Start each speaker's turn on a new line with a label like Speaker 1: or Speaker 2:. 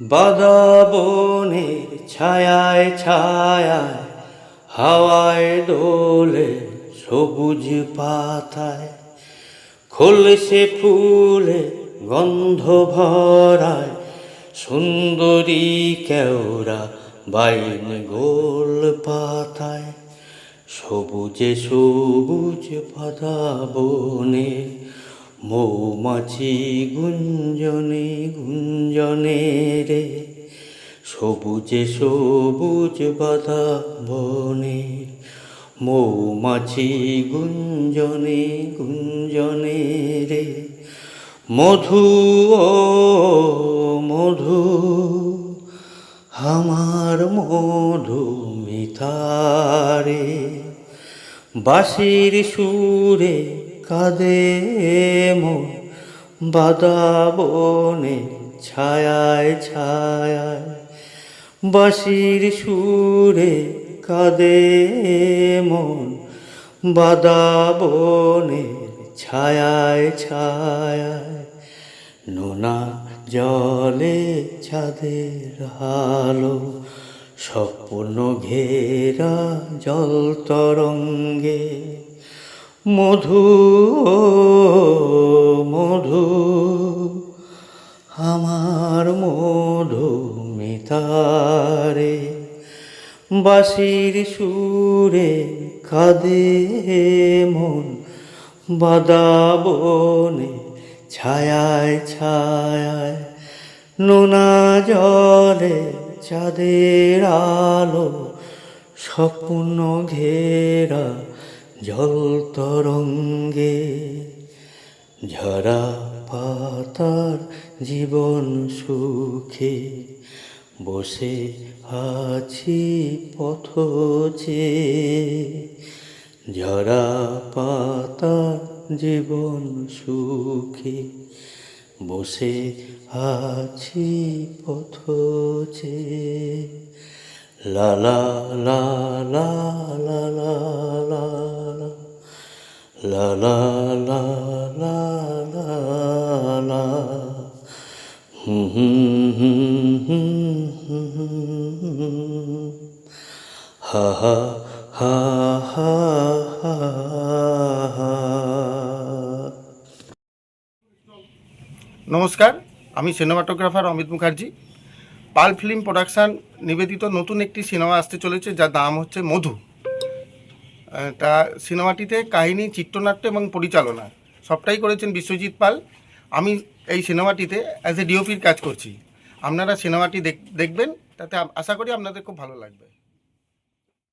Speaker 1: বাদাবনের ছায়ায় ছায়ায়, হাওয়ায় দোলে সবুজ পাতায়। খোলসে ফুলে গন্ধ ভরায়, সুন্দরী কেওড়া বাইন গোল পাতায়। সবুজে সবুজ পাতা বনে মৌমাছি গুঞ্জনে গুঞ্জনে রে, সবুজে সবুজ বাধা বনে। মৌমাছি গুঞ্জনে গুঞ্জনে রে, মধু ও মধু, আমার মধু মিথারে বাঁশির সুরে কাঁদে মন বাদাবনে ছায়ায় ছায়ায়। বাঁশির সুরে কাঁদে মন বাদাবনে ছায়ায় ছায়ায়। নোনা জলে ছাদের হালো স্বপ্ন ঘেরা জল তরঙ্গে। মধু মধু, আমার মধু মিতারে, বাঁশির সুরে কাঁদে মন, বাদাবনে ছায়ায় ছায়ায়, নোনা জলে চাঁদের আলো, স্বপ্ন ঘেরা জল তরঙ্গে ঝরা পাতার জীবন সুখে বসে আছি পথছে ঝরা পাতার জীবন সুখে বসে আছি পথছে লা লা লা লা La la la la la la. Hmm, hmm, hmm, ha ha ha ha ha.
Speaker 2: নমস্কার, আমি cinematographer Amit Mukherjee Pal film production নিবেদিত নতুন একটি সিনেমা আসতে চলেছে, যার নাম হচ্ছে মধু তা সিনেমাটিতে কাহিনী, চিত্রনাট্য এবং পরিচালনা সবটাই করেছেন বিশ্বজিৎ পাল। আমি এই সিনেমাটিতে অ্যাজ এ ডিওপির কাজ করছি। আপনারা সিনেমাটি দেখ- দেখবেন, তাতে আশা করি আপনাদের খুব ভালো লাগবে।